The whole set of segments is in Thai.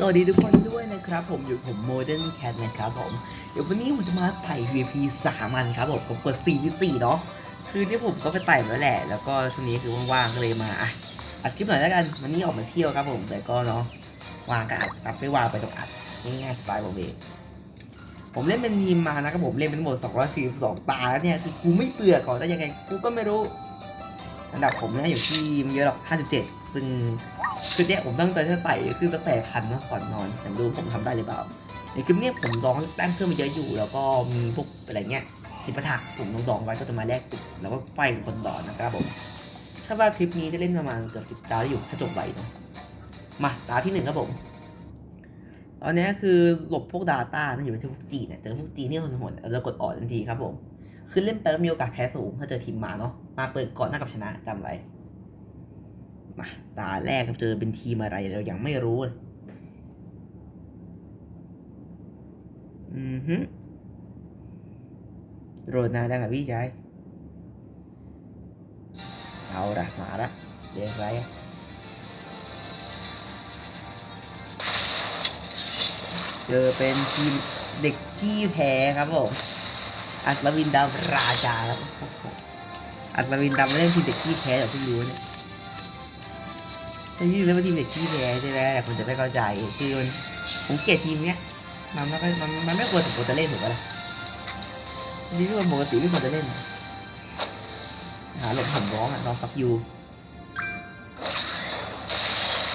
สวัสดีทุกคนด้วยนะครับ ผมอยู่ผมโมเดิร์นแคทนะครับผมเดี๋ยววันนี้ผมจะมาไต่ VP สามันครับผมผมกด4วิ4เนาะคือนี่ผมก็ไปไต่มาแล้วแหละ แล้วก็ช่วงนี้คือว่างๆก็เลยมาอะอัดคลิปหน่อยแล้วกันวันนี้ออกมาเที่ยวครับผมแต่ก็เนาะวางก็อัดครับไม่วางไปตรงอัดง่ายๆสไตล์ผมเองผมเล่นเป็นทีมมานะครับผมเล่นเป็นทั้งหมด242 ตาแล้วเนี่ยคือกูไม่เบื่อก่อนได้ยังไงกูก็ไม่รู้อันดับผมเนี่ยอยู่ทีมเยอะหรอก57 ซึ่งคือเนี่ยผมตั้งใจจะไต่คือจะแปดพันนะก่อนนอนแต่ไม่รู้ผมทำได้หรือเปล่าในคลิปเนี้ยผมดองแต้มเพิ่มมาเยอะอยู่ แล้วก็มีพวกอะไรเงี้ยจิปาถะผมดองๆไว้ก็จะมาแลกตุกแล้วก็ไฟเป็นคนดอนนะครับผมคาดว่าคลิปนี้จะเล่นประมาณเกือบสิบตาได้อยู่ถ้าจบไวเนาะมาตาที่หนึ่งครับผมตอนนี้คือหลบพวก Data นะอยู่เป็นพวกจีนเนี่ยเจอพวกจีนที่โหดๆเราจะกดออกทันทีครับผมคือเล่นไปแล้วมีโอกาสแพ้สูงถ้าเจอทีมมาเนาะมาเปิดก่อนหน้ากับชนะจำไว้ มาตาแรกเจอเป็นทีมอะไรเรายังไม่รู้เลยอือฮึโรดนาดังกับพี่ชายเอาละมาละเรียกไรเจอเป็นทีมเด็กขี้แพ้ครับผมอัศวินดาวราชาครับอัศวินดำไม่เล่นทีมเด็กขี้แพ้แบบที่รู้เนี่ย แต่ที่เล่นว่าทีมเด็กที่แพ้ใช่ไหมแต่คุณจะไม่เข้าใจคือมันผมเกลียดทีมเนี้ยมันไม่ค่อยมันมันไม่ควรสมควรจะเล่นถูกปะล่ะนี่ควรปกติไม่ควรจะเล่น หาหลบผมร้องอะลองฟักยู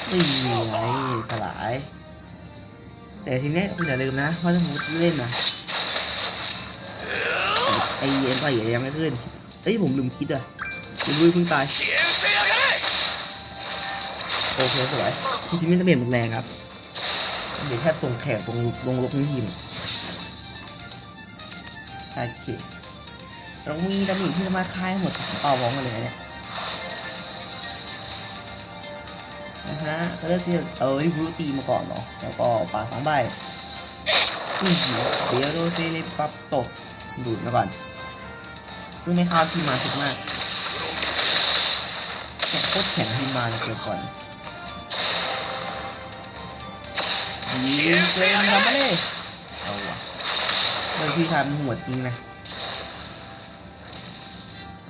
ไม่มีไงสลาย แต่ทีเนี้ยคุณอย่าลืมนะว่าถ้าสมมติเล่นนะไอเอ็นไปยังไม่ขึ้นเอ้ยผมลืมคิดอะลืมดูเพิ่งตาย โอเคสวยทีมไม่จะเปลี่ยนแรงครับเดี๋ยวแทบตรงแขกตรงลงลบทั้งทีมโอเคเรามีดามิที่จะมาค่ายหมดเป่าวองกันเลยเนี่ยนะฮะเขาเลือกที่เออที่บรูตีมาก่อนเนาะแล้วก็ป่าสองใบอือหือเดี๋ยวโดเซเลปับตกดูดมาก่อน ซึ่งไม่เข้าทีมมาสุดมากแข่งโคตรแข็งทีมมาเลยเกิดก่อน ยิงเฟรมทำมาเลยเอาวะเฮ้ยพี่ชายมันหัวจริงนะ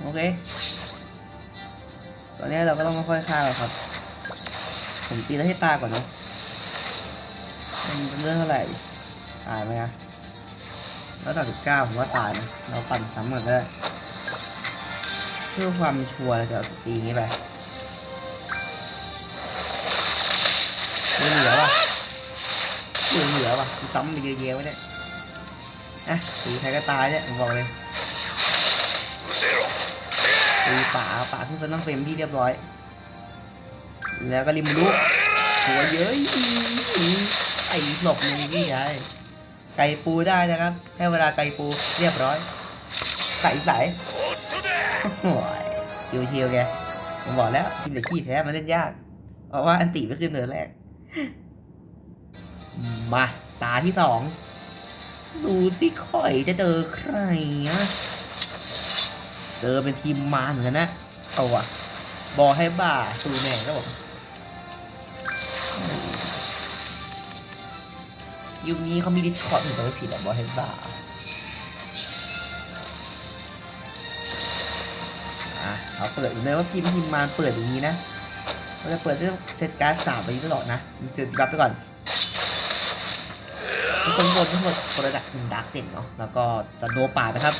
โอเค ตอนนี้เราก็ต้องค่อยๆฆ่าครับ ผมตีแล้วให้ตาก่อนเนาะมันเรื่องเท่าไหร่ตายไหมอะแล้วตัดสิบเก้าผมว่าตายนะ เราปั่นซ้ำเหมดได้เพื่อความชัวร์เราจะตีงนี้ไปไม่เหลือว่ะ เหลือเหลือว่ะซ้ำไปเยอะๆไว้เนี่ยอะตีใครก็ตายเนี่ยผมบอกเลยตีป่าป่าขึ้นเป็นต้องเฟรมที่เรียบร้อย แล้วก็ริมลุหัวเยอะไอ้หลบเลยพี่ชายไก่ปูได้นะครับ ให้เวลาไก่ปูเรียบร้อยใส่ใส่โอ้ยชิวๆแกผมบอกแล้วทีมเด็กขี้แพ้มันเล่นยาก เพราะว่าอันติไม่ขึ้นเนินแรก มา ตาที่สอง ดูสิข่อยจะเจอใครอะเจอเป็นทีมมารเหมือนกันนะ เอาวะบอให้บ่าสูแม่ครับผมยุคนี้เขามีดิสคอร์ดถึงจะไม่ผิดอะบอให้บ่าอะเอาเปิดอยู่เลยว่าทีมทีมมารเปิดอย่างนี้นะเราจะเปิดด้วยเซตการ์ดสามไปตลอดนะจะรับไปก่อน คนหมดทั้งหมดคนละดักหนึ่งดักเต็นเนาะแล้วก็จะโดป่าไปครับ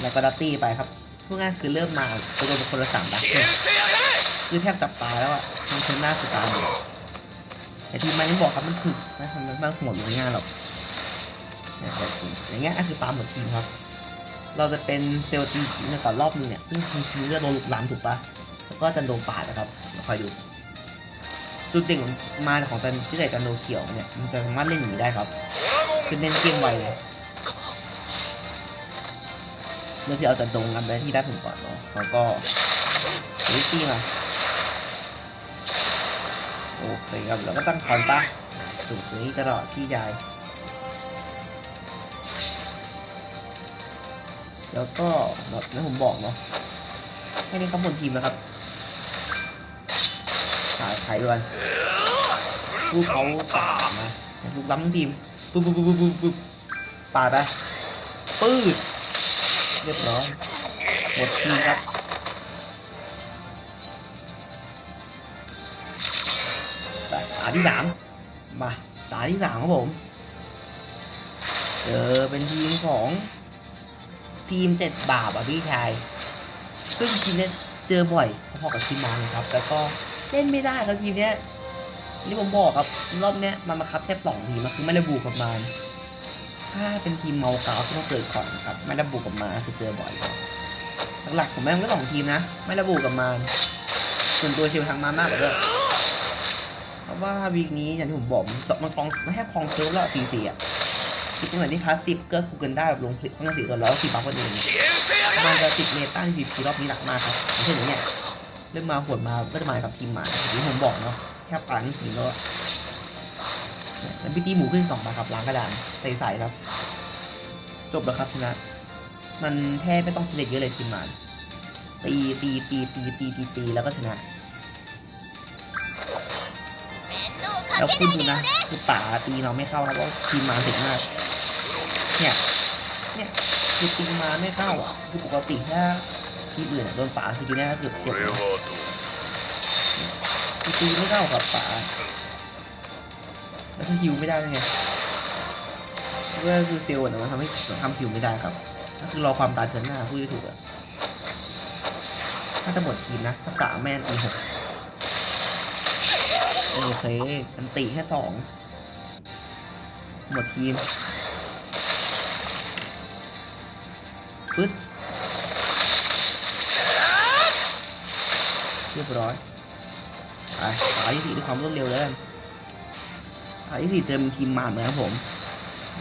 แล้วก็ดัตตี้ไปครับพูดง่ายคือเริ่มมาจะโดนคนละสามดักเต็นคือแทบจับตายแล้วอะมันเชิงหน้าคือตายหมดแต่ทีมมันยังบอกครับมันถึกนะมันมันหัวลงง่ายหรอกเนี่ยแต่อย่างเงี้ยคือตามหมดทีมครับ เราจะเป็นเซลล์ตีในก่อนรอบนึงเนี่ยซึ่งทีมเลือดโดนลุกลามถูกปะแล้วก็จะโดนป่าดนะครับคอยดู จุดเด่นของมาของจันที่ใส่จันโนเขียวเนี่ยมันจะสามารถเล่นอย่างนี้ได้ครับ คือเล่นเกมไวเลยเรื่องที่เอาจันดงกันไปที่ได้ผมก่อนเนาะแล้วก็ลิตี้มาโอเคครับแล้วก็ตั้งคอนปะสูตรนี้ตลอดพี่ยาย แล้วก็หมดนะผมบอกเนาะแค่นี้ครับบนทีมนะครับ หาใครด้วยกันพูดเขาป่านะลูกล้ำทีมปุ๊บปุ๊บปุ๊บปุ๊บปุ๊บป่าดไปปื้ดเรียบร้อยหมดทีครับตาที่สามมาตาที่สามครับผมเจอเป็นทีมของทีมเจ็ดบาปอะพี่ชาย ซึ่งทีมเนี้ยเจอบ่อยพอๆกับทีมมันครับ แล้วก็ เล่นไม่ได้ครับทีมเนี้ยนี่ผมบอกครับรอบเนี้ยมันมาคับแค่สองทีมมันคือไม่ได้บูกับมันถ้าเป็นทีมเมาเกาที่ต้องเกิดก่อนครับ ไม่ได้บูกับมาคือเจอบ่อยครับหลักๆผมแม่งก็สองทีมนะ ไม่ได้บูกับมันส่วนตัวเชียร์ทางมามากกว่าด้วยเพราะว่าวีคนี้อย่างที่ผมบอกมันมันคลองมันแค่คลองเซิร์ฟแล้วทีซีอะคือตรงไหนที่พาสซีฟก็กูเกินได้แบบลงสิบข้างสีก่อนแล้วสีบัฟคนอื่นมันจะติดเมตาในพีพีรอบนี้หนักมากครับอย่างเช่นอย่างเนี้ย เริ่มมาหวดมาก็จะมากับทีมหมาอย่างที่ผมบอกเนาะแค่ปานี่ถึงแล้วแล้วพี่ตีหมูขึ้นสองบาทครับล้างกระดานใส่ๆครับ จบแล้วครับชนะ มันแค่ไม่ต้องเฉลี่ยเยอะเลยทีมหมาตีตีตีตีตีตีตีแล้วก็ชนะแล้วคุณดูนะคือป่าตีเราไม่เข้าครับเพราะทีมมานถึงมาก เนี่ยเนี่ยคือตีมาไม่เข้าอะคือปกติถ้าทีมอื่นอโดนป่าคือทีนี้ก็คือเจ็บ ตีไม่เข้ากับป่าแล้วถ้าฮิวไม่ได้ยังไงก็คือเซลล์อะมันทำให้ทำฮิวไม่ได้ครับก็คือรอความตายเทินหน้าพูดถูกอะถ้าจะหมดทีมนะถ้าป่าแม่นตีหกโอเคอันตีแค่สองหมดทีมปึ๊ดเรียบร้อย สายที่สี่ด้วยความรวดเร็วแล้วกันสายที่สี่เจอเป็นทีมมาเหมือนกันผม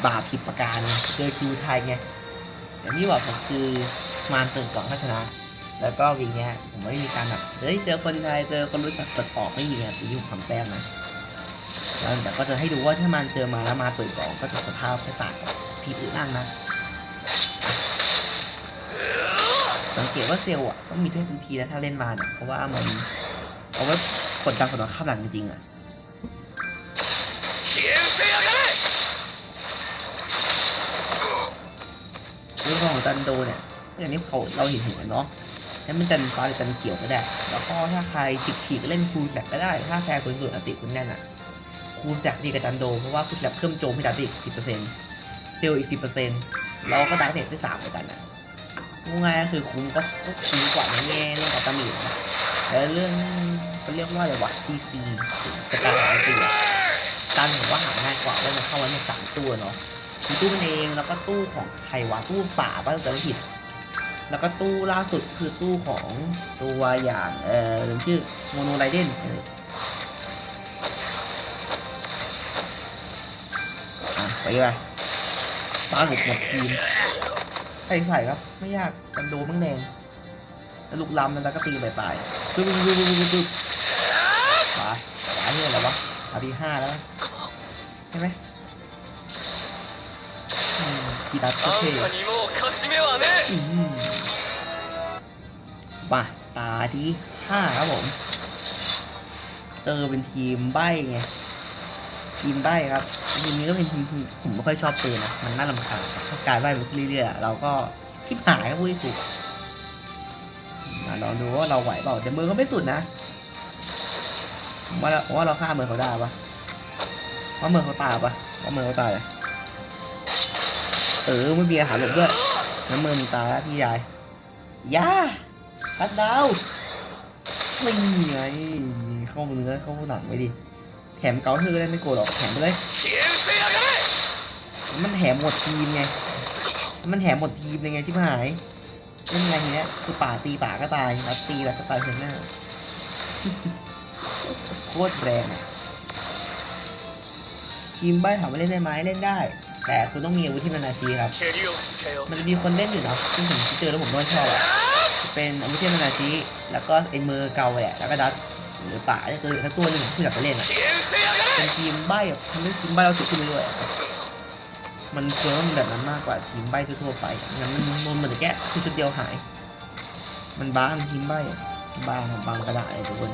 บาปสิบประการเจอคิวไทยไงอย่างที่บอกผมคือมารตื่นก่อนถ้าชนะ แล้วก็วีเนี้ยผมไม่มีการแบบเฮ้ยเจอคนไทยเจอคนรู้จักเปิดออกไม่มีครับที่ผมทำแต้มนะแล้วแต่ก็จะให้ดูว่าถ้ามันเจอมาแล้วมาตื่นก่อนก็จะสภาพไม่ต่างกับทีมอื่นบ้างนะ สังเกตว่าเซลล์อะต้องมีเทคนิคทีนะถ้าเล่นมาเนี่ยเพราะว่ามันเอาไว้ กดดันคนข้ามหลังจริงๆอะเรื่องของจันโดเนี่ยก็อย่างที่เขาเราเห็นเห็นกันเนาะให้มันจันฟ้าหรือจันเขียวก็ได้ แล้วก็ถ้าใครฉีกฉีกๆเล่นคูลแซกก็ได้ ถ้าแฟร์คนสุดอติคุณแน่นอะ คูลแซกดีกับจันโด เพราะว่าคูลแซกเพิ่มโจมให้ดับอีกสิบเปอร์เซ็นต์เซลล์อีกสิบเปอร์เซ็นต์เราก็ดับเน็ตได้สามเหมือนกันอะพูดง่ายก็คือคุ้มก็ก็คุ้มกว่าในแง่เรื่องของตำหนินะแต่เรื่อง เขาเรียกว่าอะไรวะ CC กับการหาตัวการผมว่าหาง่ายกว่าได้มันเข้าไว้ในสามตัวเนาะมีตู้มันเองแล้วก็ตู้ของใครวะตู้ป่าป้าจะไม่ผิด แล้วก็ตู้ล่าสุดคือตู้ของตัวอย่างเอ่อลืมชื่อโมโนไรเดนเอออะไปไปป้าหมดหมดทีมใส่ใส่ครับ ไม่ยากกันโดมั่งแดงแล้วลูกล้ำแล้วก็ตีไปตาย ตึ๊บปึ๊บปึ๊บปึ๊บปึ๊บาขาเนี่ยอะไรวะอาทีห้าแล้วใช่ไหมกีตาร์โอเคป่ะตาที่ห้าครับผม เจอเป็นทีมใบไงทีมใบครับทีมนี้ก็เป็นทีมที่ผมไม่ค่อยชอบเจอนะมันน่าลำคาญการใบ้มันเรื่อยๆเราก็คิดหายก็พูดถูก ลองดูว่าเราไหวเปล่าแต่มือเขาไม่สุดนะว่าเราว่าเราฆ่ามือเขาได้ปะว่ามือเขาตายปะว่ามือเขาตายเออไม่มีอาหารหลบด้วยน้ำมือมึงตายแล้วพี่ยายยาคัดดาวนี่ไงเข้าเนื้อเข้าหนังไปดิแถมเกาเธอได้ไม่โกรธหรอกแถมไปเลย มันแถมหมดทีมไง มันแถมหมดทีมเลยไงชิบหาย เล่นอะไรเงี้ย คือป่าตีป่าก็ตายรับตีแบบก็ตายเห็นหน้าโคตรแรงอะทีมใบ้าถามว่าเล่นได้ไหมเล่นได้ แต่คุณต้องมีอาวุธที่มันอาชีครับ มันจะมีคนเล่นอยู่นะที่ผมเจอแล้วผมก็ชอบอะเป็นอาวุธที่มันอาชีแล้วก็ไอ้มือเก่าแหละแล้วก็ดัดหรือป่าตัวตัวหนึ่งที่แบกไปเล่นอะเป็นทีมใบ้แบบทำให้ทีมใบ้เราสุดขึ้นไปด้วย มันควรต้องมแบบนั้นมากกว่าทีมใบทั่วๆไปงั้นมันมันเหมือนแกะคือชุดเดียวหาย มันบางทีมใบบางบางกระดาษทุกคน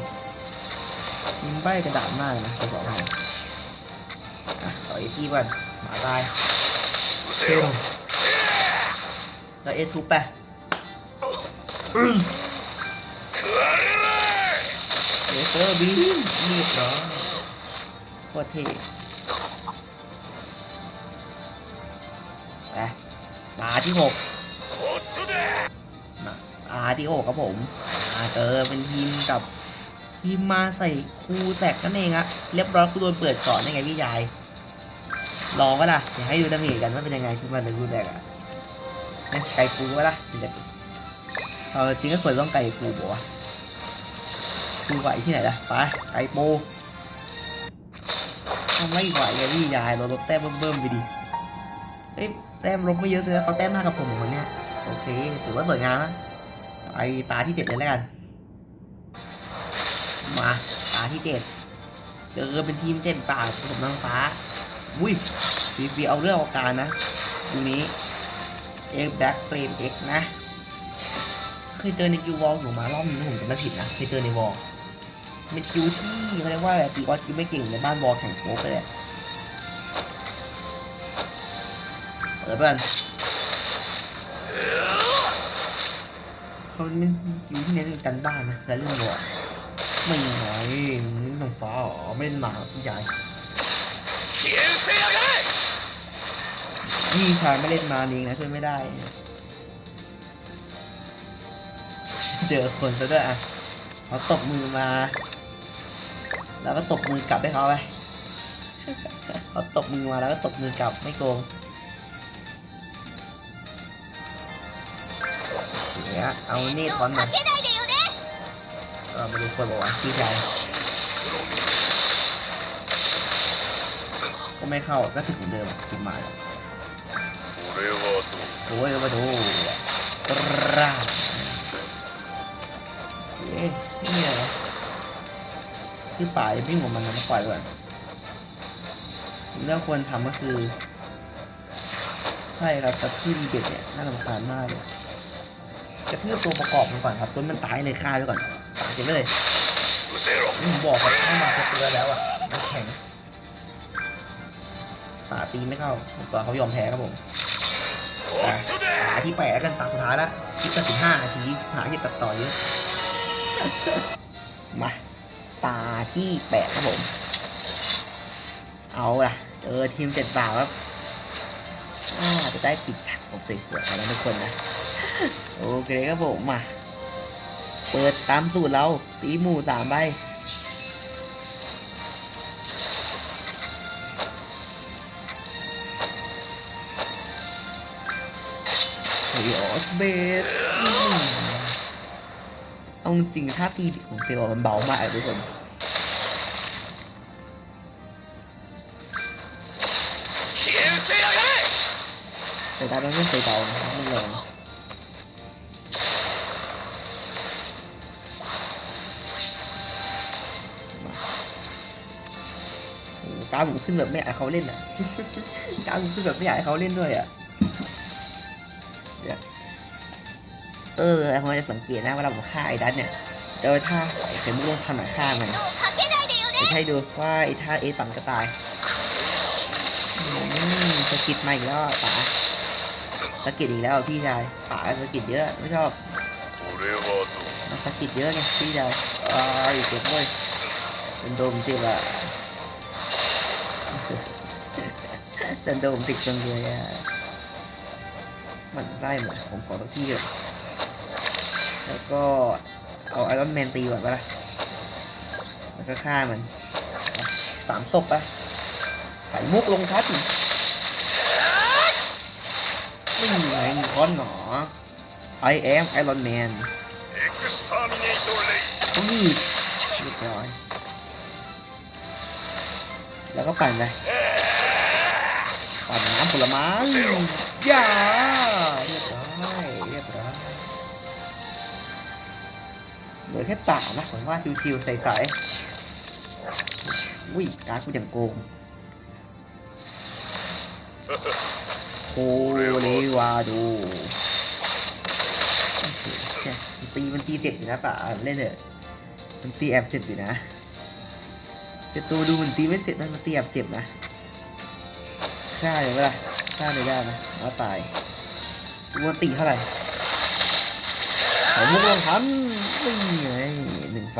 ทีมใบกระดาษมากนะจะบอกให้ต่อเอทีก่อนหมาตายเชื่อแล้วเอทูปไปเลเซอร์บีมีดเหรอโคตรเท่ ไปมาที่หกมาที่หกครับผมมาเจอเป็นทีมกับทีมมาใส่คูแสกนั่นเองอะเรียบร้อยคูโดนเปิดก่อนได้ไงพี่ยายรองก็ล่ะเดี๋ให้ดูดาเมจกันว่าเป็นยังไงทีมมาใส่คูแสกอะไก่คูก็ล่ะเอาจริงก็ควรต้องไก่คูบ่กว่าคูไหวที่ไหนล่ะไปไก่ปูทำไม่ไหวเลยพี่ยายเราลบแต้มเบิ่มๆไปดิเอ้ย แต้มลบไม่เยอะเลยเขาแต้มมากกับผมเหมือนกันเนี่ยโอเค ถือว่าสวยงามนะไปตาที่เจ็ดเลยแล้วกัน มาตาที่เจ็ดเจอเป็นทีมเจ็ดป่าผสมนางฟ้าอุ้ยฟีฟีเอาเรื่องเอาการนะดูนี้เอ็กแบ็คเฟรมเอ็กนะเคยเจอในกิววอลอยู่มารอบนึงผมจะไม่ผิดนะเคยเจอในวอลเป็นกิวที่เขาเรียกว่าอะไรตีออสกิวไม่เก่งในบ้านวอลแข่งโป๊กไปเลย ดี๋ยวเพื่อนเขาไม่จริงที่เน้นกันบ้านนะและเหัวไม่หน่อยนี่หนังฟ้าอ๋อไม่หนาพี่ใหญ่นี่ชายไม่เล่นมานิงนะช่วไม่ได้ เจอคนซะด้วยอะเขาตบมือมา แล้วก็ตบมือกลับให้เขาไปเขาตบมือมาแล้วก็ตบมือกลับไม่โกง ฮะ เอานี่ค้อนมาเออมาดูคนบอกว่าพี่ชายก็ไม่เข้าก็ถึงเดิมถึงมาแล้วโอ้ยมาดูราเอ๊ะนี่อะไรที่ป่าวิ่งของมันมาปล่อยก่อนเรื่องควรทำก็คือ ใช่ครับแต่ที่รีเบดเนี่ยน่าสำคาญมากเลย จะเพื่อตัวประกอบมันก่อนครับต้นมันตายเลยฆ่าไปก่อนตายไปเลยผมบอกครับเข้มาจะเตือแล้วอะมันแข็งตาตีไม่เข้าตัวเขายอมแพ้ครับผมหาที่แปะกันตาสุดท้ายละคิดตัดสิห้านาทีหาที่ตัดต่อเยอะมาตาที่แปะครับผม เอาล่ะเจอทีมเจ็ดป่าครับจะได้ปิดฉากผมเสียๆแล้วทุกคนนะ โอเคครับผมมา เปิดตามสูตรเรา ตีหมูสามใบเซออสเบสเอาจริงถ้าตีของเซออมันเบามากทุกคนแต่ตาเราไม่เคยเบานะไม่แรงาวผมขึ้นแบบไม่อยากให้เขาเล่นอะ กาผมขึ้นแบบไม่อยากให้เขาเล่นด้วยอะเออไอ้ผนจะสังเกตนะเวลาผมฆ่าไอ้ดันเนี่ยเจอท่าเข็มลงหนาดฆ่ามันให้ดูว่าไอ้ท่าเอตัำก็ตายสกิดมาอีกแล้วป๋าสกิดอีกแล้วพี่ชายป๋าสกิดเยอะไม่ชอบสกิดเยอะไงพี่ชายอ้าวเจ็บเลยเป็นโดมเจ็บอะ แต่โดมติดจังเลยอะมันไส้หมดผมขอสักที่เลยแล้วก็เอาไอรอนแมนตีก่อนปะละแล้วก็ฆ่ามันสามศพปะใส่มุกลงทัดไม่มีไงมีค้อนหนอ I am Iron Man ต้องมีเรียบร้อย แล้วก็ไปั่นไป ปั่นน้ำผลไม้ย่าเรียบร้อยเรียบร้อยเหลือแค่ป่านะผมว่าชิวๆใสๆอุ้ยการดกูอย่างโกงโคเลวาดูตีมันตีเจ็บอยู่นะป่าเล่นเถอะมันตีแอบเจ็บอยู่นะแต่ตัวดูมันตีไม่เจ็บนะมันตีแอบเจ็บนะ ฆ่าเลยเวลาฆ่าเลยได้ไหมว่าตายตัวตีเท่าไหร่ขอมุกลงทันนี่ไงหนึ่งไฟ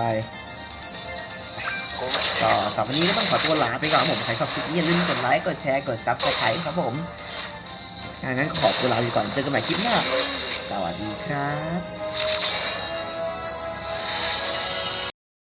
ก็สำหรับวันนี้ก็ต้องขอตัวลาไปก่อนผมใครชอบคลิปนี้อย่าลืมกดไลค์กดแชร์กดซับสไครต์ครับผมงั้นขอตัวลาไปก่อนเจอกันใหม่คลิปหน้าสวัสดีครับ